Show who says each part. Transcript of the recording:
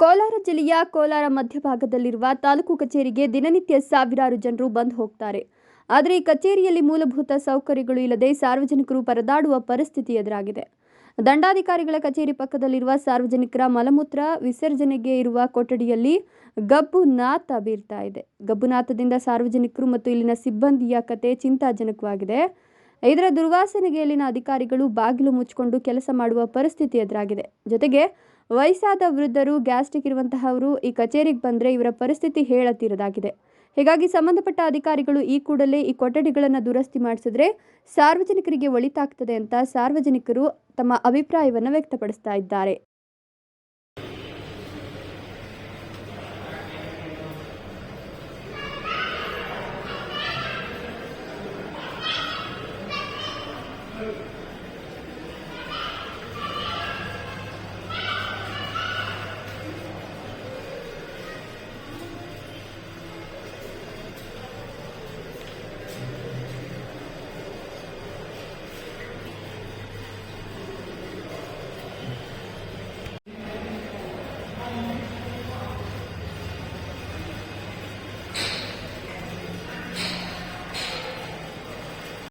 Speaker 1: ಕೋಲಾರ ಜಿಲ್ಲೆಯ ಕೋಲಾರ ಮಧ್ಯಭಾಗದಲ್ಲಿರುವ ತಾಲೂಕು ಕಚೇರಿಗೆ ದಿನನಿತ್ಯ ಸಾವಿರಾರು ಜನರು ಬಂದು ಹೋಗ್ತಾರೆ. ಆದರೆ ಈ ಕಚೇರಿಯಲ್ಲಿ ಮೂಲಭೂತ ಸೌಕರ್ಯಗಳು ಇಲ್ಲದೆ ಸಾರ್ವಜನಿಕರು ಪರದಾಡುವ ಪರಿಸ್ಥಿತಿ ಎದುರಾಗಿದೆ. ದಂಡಾಧಿಕಾರಿಗಳ ಕಚೇರಿ ಪಕ್ಕದಲ್ಲಿರುವ ಸಾರ್ವಜನಿಕರ ಮಲಮೂತ್ರ ವಿಸರ್ಜನೆಗೆ ಇರುವ ಕೊಠಡಿಯಲ್ಲಿ ಗಬ್ಬು ನಾತ ಬೀರ್ತಾ ಇದೆ. ಗಬ್ಬುನಾಥದಿಂದ ಸಾರ್ವಜನಿಕರು ಮತ್ತು ಇಲ್ಲಿನ ಸಿಬ್ಬಂದಿಯ ಕತೆ ಚಿಂತಾಜನಕವಾಗಿದೆ. ಇದರ ದುರ್ವಾಸನೆಗೆ ಇಲ್ಲಿನ ಅಧಿಕಾರಿಗಳು ಬಾಗಿಲು ಮುಚ್ಚಿಕೊಂಡು ಕೆಲಸ ಮಾಡುವ ಪರಿಸ್ಥಿತಿ ಎದುರಾಗಿದೆ. ಜೊತೆಗೆ, ವಯಸ್ಸಾದ ವೃದ್ಧರು ಗ್ಯಾಸ್ಟ್ರಿಕ್ ಇರುವಂತಹವರು ಈ ಕಚೇರಿಗೆ ಬಂದರೆ ಇವರ ಪರಿಸ್ಥಿತಿ ಹೇಳತೀರದಾಗಿದೆ. ಹೀಗಾಗಿ ಸಂಬಂಧಪಟ್ಟ ಅಧಿಕಾರಿಗಳು ಈ ಕೂಡಲೇ ಈ ಕೊಠಡಿಗಳನ್ನು ದುರಸ್ತಿ ಮಾಡಿಸಿದ್ರೆ ಸಾರ್ವಜನಿಕರಿಗೆ ಒಳಿತಾಗ್ತದೆ ಅಂತ ಸಾರ್ವಜನಿಕರು ತಮ್ಮ ಅಭಿಪ್ರಾಯವನ್ನು ವ್ಯಕ್ತಪಡಿಸ್ತಾ ಇದ್ದಾರೆ. Thank you.